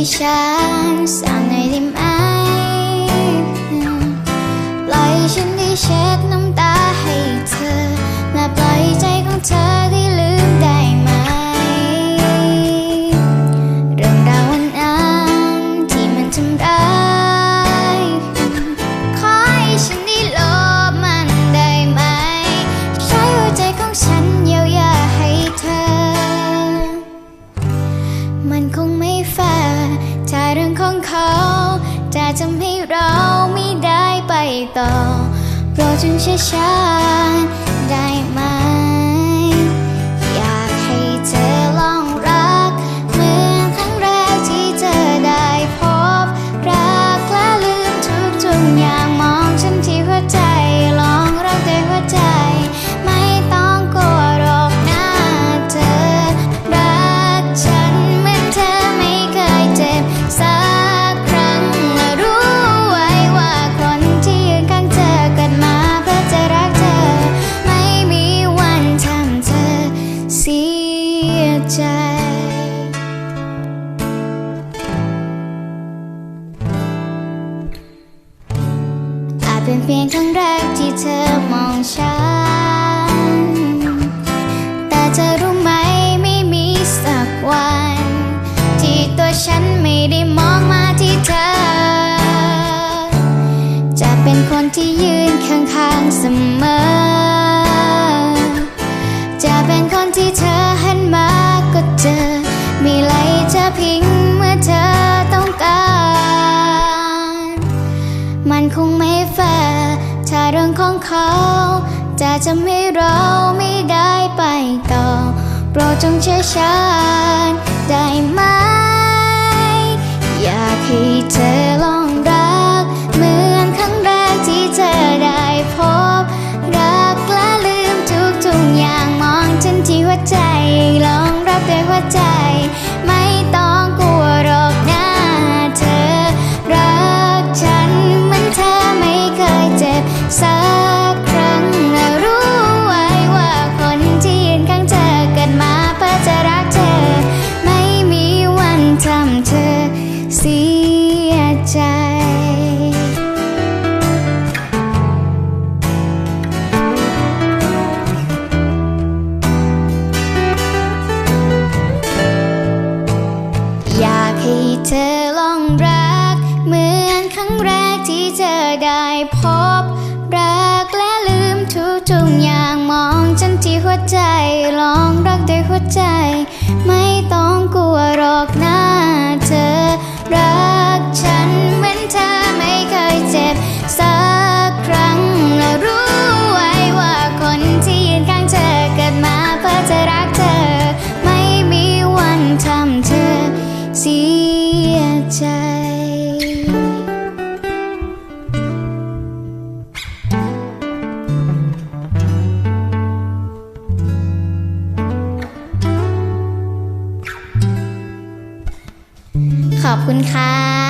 ให้ฉันสั่งไงได้ไหมปล่อยฉันได้เช็ดน้ำตาให้เธอและปล่อยใจ 正写下 อาจเป็นเพีงครั้งแรกที่เธอมองฉัน แต่เธอรู้ไหมไม่มีสักวัน ที่ตัวฉันไม่ได้มองมาที่เธอ จะเป็นคนที่ยืนข้างๆเสมอ จะเป็นคนที่เธอ คงไม่แฟร์ถ้าเรื่องของเขา จะทำให้เราไม่ได้ไปต่อ โปรดจงเชื่อฉันได้ไหม อยากให้เธอ ให้เธอลองรัก เหมือนครั้งแรกที่เธอได้พบ รักและลืมทุกทุกอย่างมองฉันที่หัวใจลองรักด้วยหัวใจ ไม่ ขอบคุณค่ะ